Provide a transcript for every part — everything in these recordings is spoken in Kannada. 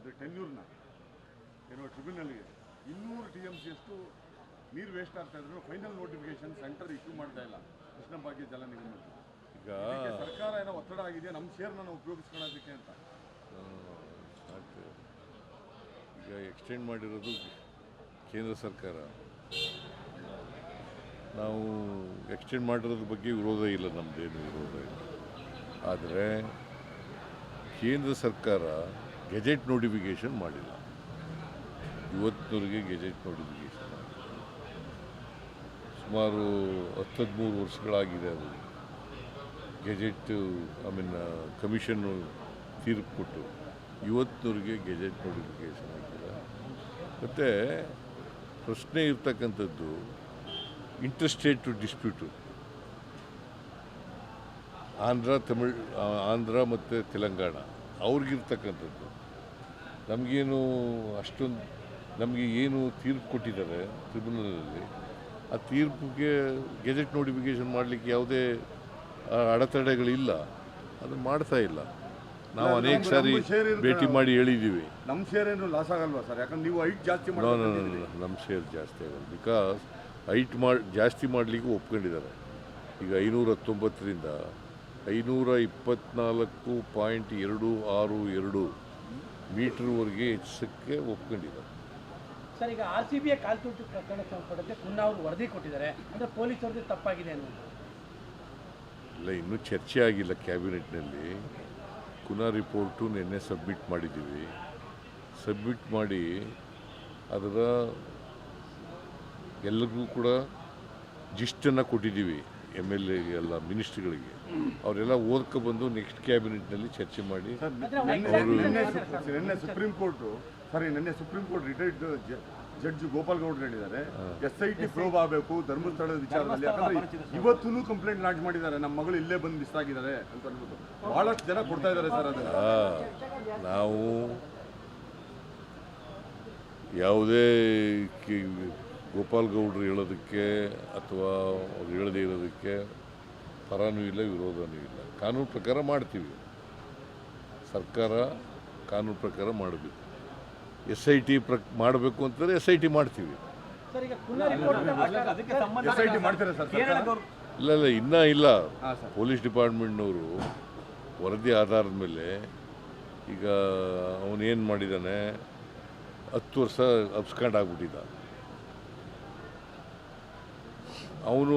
ಅದು ಟೆನ್ಯೂರ್ನ ಏನೋ ಟ್ರಿಬ್ಯುನಲ್ಗೆ ಇನ್ನೂರು ಟಿ ಎಂ ಸಿ ಅಷ್ಟು ನೀರು ವೇಸ್ಟ್ ಆಗ್ತಾ ಇದ್ರು. ಫೈನಲ್ ನೋಟಿಫಿಕೇಶನ್ ಸೆಂಟರ್ ಇಶ್ಯೂ ಮಾಡ್ತಾ ಇಲ್ಲ. ಕೃಷ್ಣ ಭಾಗ್ಯ ಜಲ ನಿಗಮಕ್ಕೆ ಈಗ ಇದಕ್ಕೆ ಸರ್ಕಾರ ಏನೋ ಒತ್ತಡ ಆಗಿದೆ. ನಮ್ಮ ಶೇರ್ನ ನಾವು ಉಪಯೋಗಿಸ್ಕೊಳ್ಳೋದಕ್ಕೆ ಅಂತ. ಸಾಕು. ಈಗ ಎಕ್ಸ್ಟೆಂಡ್ ಮಾಡಿರೋದು ಕೇಂದ್ರ ಸರ್ಕಾರ. ನಾವು ಎಕ್ಸ್ಟೆಂಡ್ ಮಾಡಿರೋದ್ರ ಬಗ್ಗೆ ವಿರೋಧ ಇಲ್ಲ. ನಮ್ಮದೇನು ವಿರೋಧ ಇಲ್ಲ. ಆದರೆ ಕೇಂದ್ರ ಸರ್ಕಾರ ಗೆಜೆಟ್ ನೋಟಿಫಿಕೇಷನ್ ಮಾಡಿಲ್ಲ. ಇವತ್ತಿನವರೆಗೆ ಗೆಜೆಟ್ ನೋಟಿಫಿಕೇಷನ್ ಸುಮಾರು ಹತ್ತು ಹದಿಮೂರು ವರ್ಷಗಳಾಗಿದೆ ಅದು. ಗೆಜೆಟ್, ಐ ಮೀನ್ ಕಮಿಷನ್ನು ತೀರ್ಪು ಕೊಟ್ಟು ಇವತ್ತಿನವರೆಗೆ ಗೆಜೆಟ್ ನೋಟಿಫಿಕೇಷನ್ ಹಾಕಿಲ್ಲ. ಮತ್ತು ಪ್ರಶ್ನೆ ಇರ್ತಕ್ಕಂಥದ್ದು, ಇಂಟರ್ಸ್ಟೇಟ್ ಡಿಸ್ಪ್ಯೂಟು. ಆಂಧ್ರ, ತಮಿಳ್ ಆಂಧ್ರ ಮತ್ತು ತೆಲಂಗಾಣ, ಅವ್ರಿಗಿರ್ತಕ್ಕಂಥದ್ದು. ನಮಗೇನು ಅಷ್ಟೊಂದು ನಮಗೆ ಏನು ತೀರ್ಪು ಕೊಟ್ಟಿದ್ದಾರೆ ಟ್ರಿಬ್ಯುನಲಲ್ಲಿ ಆ ತೀರ್ಪಿಗೆ ಗೆಜೆಟ್ ನೋಟಿಫಿಕೇಷನ್ ಮಾಡಲಿಕ್ಕೆ ಯಾವುದೇ ಅಡೆತಡೆಗಳಿಲ್ಲ. ಅದು ಮಾಡ್ತಾ ಇಲ್ಲ. ನಾವು ಅನೇಕ ಸಾರಿ ಭೇಟಿ ಮಾಡಿ ಹೇಳಿದ್ದೀವಿ. ನಮ್ಮ ಶೇರ್ ಏನು ಲಾಸ್ ಆಗಲ್ವಾ ಸರ್? ಯಾಕಂದ್ರೆ ನೀವು ಹೈಟ್ ಜಾಸ್ತಿ ನಮ್ಮ ಶೇರ್ ಜಾಸ್ತಿ ಆಗಲ್ಲ. ಬಿಕಾಸ್ ಹೈಟ್ ಮಾಡಿ ಜಾಸ್ತಿ ಮಾಡಲಿಕ್ಕೆ ಒಪ್ಕೊಂಡಿದ್ದಾರೆ. ಈಗ ಐನೂರ ಹತ್ತೊಂಬತ್ತರಿಂದ ಐನೂರ ಇಪ್ಪತ್ನಾಲ್ಕು ಪಾಯಿಂಟ್ ಎರಡು ಆರು ಎರಡು ಮೀಟ್ರ್ವರೆಗೆ ಹೆಚ್ಚಿಸಕ್ಕೆ ಒಪ್ಕೊಂಡಿದ್ದಾರೆ. ಸರ್ ಈಗ ಆರ್ ಸಿ ಬಿಯ ಕಾಲ್ತುಂಟು ಪ್ರಕರಣ ಸಂಬಂಧಪಟ್ಟಂತೆ ಪುನಃ ಅವರು ವರದಿ ಕೊಟ್ಟಿದ್ದಾರೆ. ಅಂದರೆ ಪೊಲೀಸ್ ವರದಿ ತಪ್ಪಾಗಿದೆ ಅನ್ನೋದು. ಇಲ್ಲ ಇನ್ನೂ ಚರ್ಚೆ ಆಗಿಲ್ಲ ಕ್ಯಾಬಿನೆಟ್ನಲ್ಲಿ. ಕುನಾ ರಿಪೋರ್ಟು ನಿನ್ನೆ ಸಬ್ಮಿಟ್ ಮಾಡಿದ್ದೀವಿ. ಸಬ್ಮಿಟ್ ಮಾಡಿ ಅದರ ಎಲ್ಲರಿಗೂ ಕೂಡ ಜಿಸ್ಟನ್ನು ಕೊಟ್ಟಿದ್ದೀವಿ. ಎಂ ಎಲ್ ಎ ಎಲ್ಲ ಮಿನಿಸ್ಟ್ರುಗಳಿಗೆ. ಅವರೆಲ್ಲ ಓದ್ಕೊ ಬಂದು ನೆಕ್ಸ್ಟ್ ಕ್ಯಾಬಿನೆಟ್ನಲ್ಲಿ ಚರ್ಚೆ ಮಾಡಿ. ನಿನ್ನೆ ಸುಪ್ರೀಂ ಕೋರ್ಟ್ ಸರಿ ನಿನ್ನೆ supreme court retired judge Gopal ಗೌಡ್ರು ಹೇಳಿದ್ದಾರೆ. ಎಸ್ ಐ ಟಿ ಪ್ರೋಬ್ ಆಗಬೇಕು ಧರ್ಮಸ್ಥಳದ ವಿಚಾರದಲ್ಲಿ. ಯಾಕಂದ್ರೆ ಇವತ್ತೂ ಕಂಪ್ಲೇಂಟ್ ಲಾಂಚ್ ಮಾಡಿದ್ದಾರೆ. ನಮ್ಮ ಮಗಳು ಇಲ್ಲೇ ಬಂದು ಮಿಸ್ ಆಗಿದ್ದಾರೆ ಅಂತ ಅನ್ಬಿಟ್ಟು. ಬಹಳಷ್ಟು ಜನ ಕೊಡ್ತಾ ಇದ್ದಾರೆ ಸರ್ ಅದನ್ನ. ನಾವು ಯಾವುದೇ ಕಿ- ಗೋಪಾಲ್ ಗೌಡ್ರು ಹೇಳೋದಕ್ಕೆ ಅಥವಾ ಅವ್ರು ಹೇಳದೇ ಇರೋದಕ್ಕೆ ಪರನೂ ಇಲ್ಲ ವಿರೋಧನೂ ಇಲ್ಲ. ಕಾನೂನು ಪ್ರಕಾರ ಮಾಡ್ತೀವಿ. ಸರ್ಕಾರ ಕಾನೂನು ಪ್ರಕಾರ ಮಾಡಬೇಕು. ಎಸ್ ಐ ಟಿ ಪ್ರ ಮಾಡಬೇಕು ಅಂತಂದರೆ ಎಸ್ ಐ ಟಿ ಮಾಡ್ತೀವಿ ಸರ್ ಈಗ Kunha report S I T ಮಾಡ್ತಾರೆ ಸರ್ ಇಲ್ಲ ಇಲ್ಲ ಇನ್ನೂ ಇಲ್ಲ. ಪೊಲೀಸ್ ಡಿಪಾರ್ಟ್ಮೆಂಟ್ನವರು ವರದಿ ಆಧಾರದ ಮೇಲೆ ಈಗ ಅವನೇನು ಮಾಡಿದ್ದಾನೆ ಹತ್ತು ವರ್ಷ ಅಬ್ಸ್ಕಾಂಡ್ ಆಗ್ಬಿಟ್ಟಿದ್ದ ಅವನು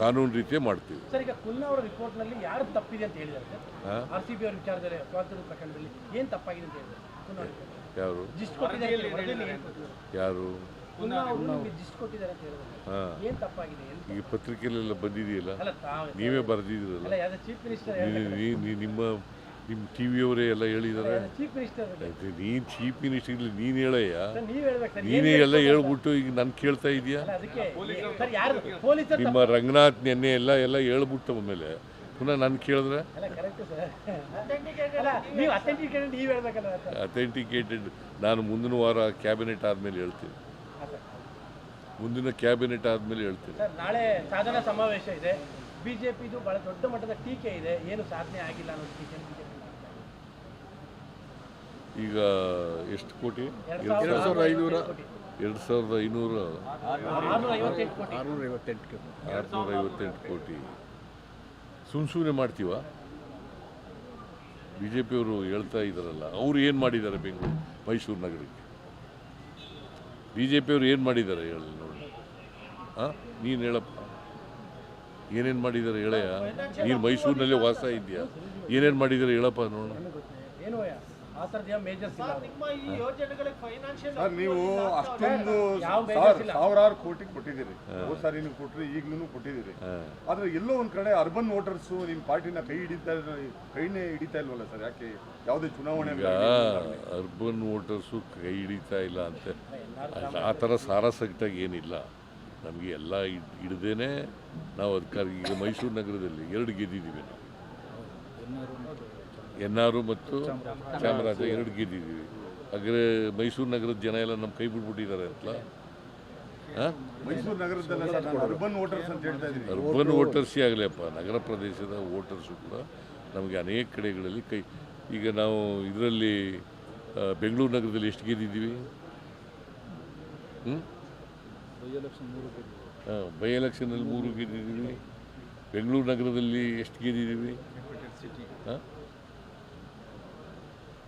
ಕಾನೂನು ರೀತಿಯೇ ಮಾಡ್ತೀವಿ. ಸರ್ ಈಗ ಕುನ್ನ ಅವರ ರಿಪೋರ್ಟ್ನಲ್ಲಿ ಯಾರು ತಪ್ಪಿದೆ ಅಂತ ಹೇಳಿದ್ದಾರೆ ಸಿ ಬಿ ಅವರ ವಿಚಾರದಲ್ಲಿ ಸ್ವಾತಂತ್ರ್ಯ ಪ್ರಕರಣದಲ್ಲಿ ಏನ್ ತಪ್ಪಾಗಿದೆ ಅಂತ ಹೇಳಿದ್ದಾರೆ ಯಾರು? ಜಿಸ್ಟ್ ಕೊಟ್ಟಿದ್ದಾರೆ ಏನ್? ಯಾರು? ಜಿಸ್ಟ್ ಕೊಟ್ಟಿದ್ದಾರೆ ಅಂತ ಹೇಳಿದ್ದಾರೆ ಹಾಂ. ತಪ್ಪಾಗಿದೆ? ಈ ಪತ್ರಿಕೆಯಲ್ಲೆಲ್ಲ ಬಂದಿದೆಯಲ್ಲ? ಅಲ್ಲ ನೀವೇ ಬರೆದಿದ್ದೀರಲ್ಲ? ಚೀಫ್ ಮಿನಿಸ್ಟರ್ ನೀ- ನೀ- ನಿಮ್ಮ ನಿಮ್ಮ ಟಿ ವಿಯವರೇ ಎಲ್ಲ ಹೇಳಿದ್ದಾರೆ. ನೀನು ಚೀಫ್ ಮಿನಿಸ್ಟರ್ ನೀನು ಹೇಳಯ್ಯ. ನೀನೇ ಎಲ್ಲ ಹೇಳ್ಬಿಟ್ಟು ಈಗ ನಾನು ಕೇಳ್ತಾ ಇದೆಯಾ? ನಿಮ್ಮ ರಂಗನಾಥ್ ನೆನ್ನೆ ಎಲ್ಲ ಎಲ್ಲ ಹೇಳ್ಬಿಟ್ಟು ಆಮೇಲೆ ಪುನಃ ನಾನು ಕೇಳಿದ್ರೆ? ಅಥೆಂಟಿಕೇಟೆಡ್ ನಾನು ಮುಂದಿನ ವಾರ ಕ್ಯಾಬಿನೆಟ್ ಆದಮೇಲೆ ಹೇಳ್ತೀನಿ. ಮುಂದಿನ ಕ್ಯಾಬಿನೆಟ್ ಆದಮೇಲೆ ಹೇಳ್ತೀನಿ. ನಾಳೆ ಸಾಧನಾ ಸಮಾವೇಶ ಇದೆ. ಬಿಜೆಪಿದು ಬಹಳ ದೊಡ್ಡ ಮಟ್ಟದ ಟೀಕೆ ಇದೆ. ಏನು ಸಾಧನೆ ಆಗಿಲ್ಲ ಅನ್ನೋದು ಟೀಕೆ ಈಗ ಎಷ್ಟು ಕೋಟಿ? ಎರಡ್ ಎರಡು ಸಾವಿರದ ಐನೂರ ಎರಡು ಸಾವಿರದ ಐನೂರ ಆರ್ನೂರ ಐವತ್ತೆಂಟು ಕೋಟಿ. ಆರುನೂರ ಐವತ್ತೆಂಟು ಕೋಟಿ. ಸುಮ್ ಸುಮ್ಮನೆ ಮಾಡ್ತೀವ? ಬಿ ಜೆ ಪಿಯವರು ಹೇಳ್ತಾ ಇದ್ದಾರಲ್ಲ ಅವ್ರು ಏನು ಮಾಡಿದ್ದಾರೆ ಬೆಂಗಳೂರು ಮೈಸೂರು ನಗರಕ್ಕೆ? ಬಿ ಜೆ ಪಿಯವರು ಏನು ಮಾಡಿದ್ದಾರೆ ಹೇಳಿ ನೋಡಿ. ಹಾಂ ನೀನು ಹೇಳಪ್ಪ. ಏನೇನು ಮಾಡಿದ್ದಾರೆ ಹೇಳಯ್ಯ? ನೀನು ಮೈಸೂರಿನಲ್ಲೇ ವಾಸ ಇದೆಯಾ ಏನೇನು ಮಾಡಿದ್ದಾರೆ ಹೇಳಪ್ಪ ನೋಡೋಣ ಏನು ಯಾವ ಮೇಜರ್ಸ್ ಇಲ್ಲ. ನಿಮ್ಮ ಈ ಯೋಜನೆಗಳಿಗೆ ಫೈನಾನ್ಷಿಯಲ್ ಸರ್ ನೀವು ಅಷ್ಟೊಂದು. ಸಾವಿರಾರು ಕೋಟಿ ಕೊಟ್ಟಿದ್ದೀರಿ. ಹೋದ ಸಾರಿನೂ ಕೊಟ್ರಿ ಈಗ್ಲೂ ಕೊಟ್ಟಿದ್ದೀರಿ. ಆದ್ರೆ ಎಲ್ಲೋ ಒಂದ್ ಕಡೆ ಅರ್ಬನ್ ವೋಟರ್ಸ್ ನಿಮ್ ಪಾರ್ಟಿನ ಕೈ ಹಿಡಿತಾ ಕೈನೇ ಹಿಡಿತಾ ಇಲ್ವಲ್ಲ ಸರ್? ಯಾಕೆ ಯಾವುದೇ ಚುನಾವಣೆ ಅರ್ಬನ್ ವೋಟರ್ಸು ಕೈ ಹಿಡಿತಾ ಇಲ್ಲ ಅಂತ. ಆ ಥರ ಸಾರಾಸಗಟಾಗಿ ಏನಿಲ್ಲ. ನಮಗೆ ಎಲ್ಲ ಹಿಡ್ದೇನೆ ನಾವು ಅದಕ್ಕಾಗಿ ಈಗ ಮೈಸೂರು ನಗರದಲ್ಲಿ ಎರಡು ಗೆದ್ದಿದ್ದೀವಿ ನಾವು. ಎನ್ ಆರು ಮತ್ತು ಚಾಮರಾಜ ಎರಡು ಗೆದ್ದಿದ್ದೀವಿ. ಹಾಗೆ ಮೈಸೂರು ನಗರದ ಜನ ಎಲ್ಲ ನಮ್ಮ ಕೈ ಬಿಟ್ಬಿಟ್ಟಿದ್ದಾರೆ ಅಂತಲ್ಲ ಹಾಂ? ಅರ್ಬನ್ ವೋಟರ್ಸ್ ಅಂತ ಅರ್ಬನ್ ವೋಟರ್ಸೇ ಆಗಲಿಯಪ್ಪ ನಗರ ಪ್ರದೇಶದ ವೋಟರ್ಸು ಕೂಡ ನಮಗೆ ಅನೇಕ ಕಡೆಗಳಲ್ಲಿ ಕೈ ಈಗ ನಾವು ಇದರಲ್ಲಿ ಬೆಂಗಳೂರು ನಗರದಲ್ಲಿ ಎಷ್ಟು ಗೆದ್ದಿದ್ದೀವಿ? ಹ್ಞೂ ಬೈ ಎಲೆಕ್ಷನಲ್ಲಿ ಮೂರು ಗೆದ್ದಿದ್ದೀವಿ. ಬೆಂಗಳೂರು ನಗರದಲ್ಲಿ ಎಷ್ಟು ಗೆದ್ದಿದ್ದೀವಿ ಹಾಂ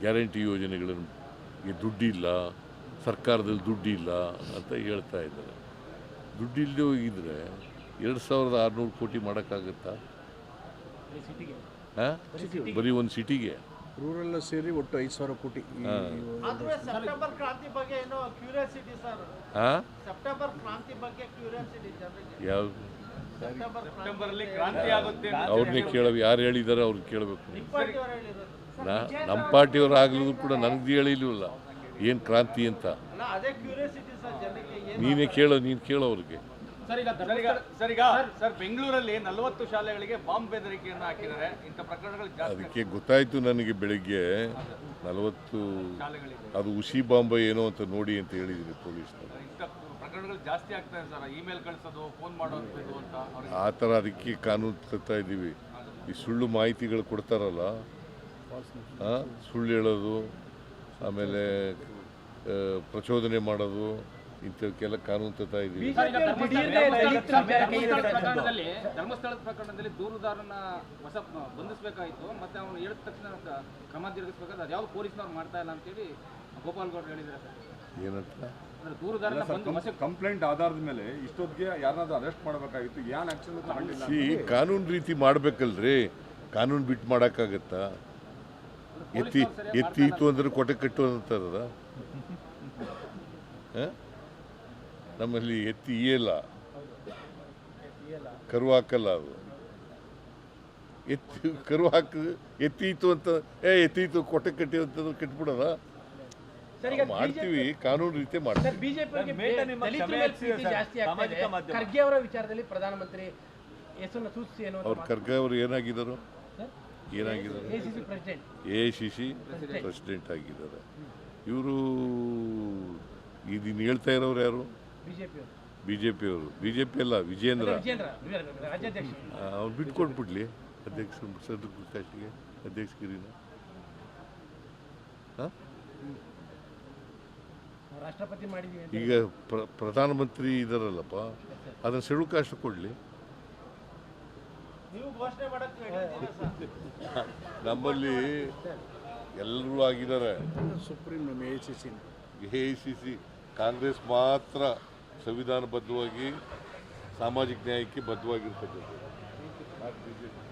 ಗ್ಯಾರಂಟಿ ಯೋಜನೆಗಳನ್ನು ದುಡ್ಡಿಲ್ಲ ಸರ್ಕಾರದಲ್ಲಿ ದುಡ್ಡಿಲ್ಲ ಅಂತ ಹೇಳ್ತಾ ಇದ್ದಾರೆ. ದುಡ್ಡಿಲ್ಲದೆ ಹೋಗಿದ್ರೆ ಎರಡು ಸಾವಿರದ ಆರುನೂರು ಕೋಟಿ ಮಾಡೋಕ್ಕಾಗತ್ತಾ? ಹಾಂ? ಬರೀ ಒಂದು ಸಿಟಿಗೆ. ರೂರಲ್ ಸೇರಿ ಒಟ್ಟು ಐದು ಸಾವಿರ ಕೋಟಿ ಈ- ಸೆಪ್ಟೆಂಬರ್ ಕ್ರಾಂತಿ ಬಗ್ಗೆ ಏನೋ ಕ್ಯೂರಿಯಾಸಿಟಿ ಸರ್. ಹಾಂ? ಸೆಪ್ಟೆಂಬರ್ ಕ್ರಾಂತಿ ಬಗ್ಗೆ ಕ್ಯೂರಿಯಾಸಿಟಿ ಜನರಿಗೆ. ಯಾವ ಸೆಪ್ಟೆಂಬರ್ ಅವ್ರನ್ನೇ ಕೇಳ ಯಾರು ಹೇಳಿದ್ದಾರೆ ಅವ್ರಿಗೆ ಕೇಳಬೇಕು ಪಾರ್ಟಿ ಅವರು ಹೇಳಿರೋದು. ನಾ ನಮ್ಮ ಪಾರ್ಟಿಯವ್ರು ಆಗ್ಲಿದ್ರು ಕೂಡ ನನಗೆ ಹೇಳಿಲ್ವಲ್ಲ ಏನು ಕ್ರಾಂತಿ ಅಂತ. ಅಲ್ಲ ಅದೇ ಕ್ಯೂರಿಯಾಸಿಟಿ ಸರ್ ಜನಕ್ಕೆ ಏನು ನೀನೇ ಕೇಳೋ ನೀನು ಕೇಳೋ ಅವ್ರಿಗೆ. ಸರ್ ಈಗ ಸರ್ ಈಗ ಸರ್ ಬೆಂಗಳೂರಲ್ಲಿ ನಲವತ್ತು ಶಾಲೆಗಳಿಗೆ ಬಾಂಬ್ ಬೆದರಿಕೆಯನ್ನು ಹಾಕಿದ್ದಾರೆ. ಇಂಥ ಪ್ರಕರಣಗಳು ಜಾಸ್ತಿ ಅದಕ್ಕೆ ಗೊತ್ತಾಯಿತು ನನಗೆ ಬೆಳಿಗ್ಗೆ ನಲವತ್ತು ಅದು ಉಸಿ ಬಾಂಬ ಏನೋ ಅಂತ ನೋಡಿ ಅಂತ ಹೇಳಿದ್ದೀನಿ ಪೊಲೀಸ್ ಇಂಥ ಪ್ರಕರಣಗಳು ಜಾಸ್ತಿ ಆಗ್ತಾ ಇದೆ ಸರ್. ಇಮೇಲ್ ಕಳಿಸೋದು ಫೋನ್ ಮಾಡೋದು ಅಂತ ಆ ಥರ ಅದಕ್ಕೆ ಕಾನೂನು ತರ್ತಾ ಇದ್ದೀವಿ. ಈ ಸುಳ್ಳು ಮಾಹಿತಿಗಳು ಕೊಡ್ತಾರಲ್ಲ ಸುಳ್ಳು ಹೇಳೋದು ಆಮೇಲೆ ಪ್ರಚೋದನೆ ಮಾಡೋದು ಇಂಥವಕ್ಕೆಲ್ಲ ಕಾನೂನು ತರ್ತಾ ಇದ್ದೀವಿ. ಧರ್ಮಸ್ಥಳದ ಪ್ರಕರಣದಲ್ಲಿ ದೂರುದಾರನ ಹೊಸ ಬಂಧಿಸಬೇಕಾಯಿತು ಮತ್ತೆ ಅವನು ಹೇಳಿದ ತಕ್ಷಣ ಕ್ರಮ ಜರುಗಿಸಬೇಕಾದ್ರೆ ಅದ್ಯಾವುದು ಪೊಲೀಸ್ನವ್ರು ಮಾಡ್ತಾ ಇಲ್ಲ ಅಂತೇಳಿ ಗೋಪಾಲ್ ಗೌಡ್ರು ಹೇಳಿದ್ದಾರೆ ಸರ್. ಏನಂತ? ಕಂಪ್ಲೇಂಟ್ ಆಧಾರದ ಮೇಲೆ ಇಷ್ಟೊತ್ತಿಗೆ ಯಾರನ್ನಾದ್ರೂ ಅರೆಸ್ಟ್ ಮಾಡಬೇಕಾಗಿತ್ತು. ಏನ್ ಆಕ್ಷನ್ ಕಾನೂನು ರೀತಿ ಮಾಡ್ಬೇಕಲ್ರಿ. ಕಾನೂನು ಬಿಟ್ಟು ಮಾಡೋಕ್ಕಾಗತ್ತಾ? ಎತ್ತಿ ಎತ್ತೀತು ಅಂದ್ರೆ ಕೊಟೆ ಕಟ್ಟು ಅಂತಾರದ ನಮ್ಮಲ್ಲಿ ಎತ್ತಿ ಇಯಲ್ಲ. ಕರು ಹಾಕಲ್ಲ ಅದು. ಎತ್ತಿ ಕರು ಹಾಕು ಎತ್ತೀತು ಅಂತ ಏ ಎತ್ತೀತು ಕೊಟ್ಟೆ ಕಟ್ಟಿ ಅಂತಂದ್ರೆ ಕಟ್ಬಿಡೋದ. ಸರ್ ಈಗ ಮಾಡ್ತೀವಿ ಕಾನೂನು ರೀತಿ ಮಾಡ್ತೀವಿ. ಖರ್ಗೆ ಅವರ ವಿಚಾರದಲ್ಲಿ ಪ್ರಧಾನಮಂತ್ರಿ ಹೆಸರನ್ನು ಸೂಚಿಸಿ ಏನು ಅವ್ರ ಖರ್ಗೆ ಅವರು ಏನಾಗಿದ್ದಾರೆ? ಏನಾಗಿದ್ದಾರೆ? ಎ ಸಿ ಸಿ ಪ್ರೆಸಿಡೆಂಟ್ ಆಗಿದ್ದಾರೆ. ಇವರು ಇದನ್ನು ಹೇಳ್ತಾ ಇರೋರು ಯಾರು? ಬಿ ಜೆ ಪಿಯವರು ಬಿ ಜೆ ಪಿ ಅಲ್ಲ ವಿಜೇಂದ್ರ. ಅವ್ರು ಅವ್ನು ಬಿಟ್ಕೊಟ್ಬಿಡ್ಲಿ ಅಧ್ಯಕ್ಷ ಸದ್ದು ಕಾಸ್ಟಿಗೆ ಅಧ್ಯಕ್ಷಗಿರಿನ ಈಗ ಪ್ರ ಪ್ರಧಾನಮಂತ್ರಿ ಇದಾರಲ್ಲಪ್ಪ ಅದನ್ನು ಕಾಸ್ಟ್ ಕೊಡಲಿ ನೀವು ಘೋಷಣೆ ಮಾಡಕ್ಕೆ ready ಇದ್ದೀರಾ ಸರ್ ನಮ್ಮಲ್ಲಿ ಎಲ್ಲರೂ ಆಗಿದ್ದಾರೆ. ಸುಪ್ರೀಂ ನಮ್ಮ A C C A I C C Congress ಮಾತ್ರ ಸಂವಿಧಾನಬದ್ಧವಾಗಿ ಸಾಮಾಜಿಕ ನ್ಯಾಯಕ್ಕೆ ಬದ್ಧವಾಗಿರ್ತಕ್ಕಂಥದ್ದು.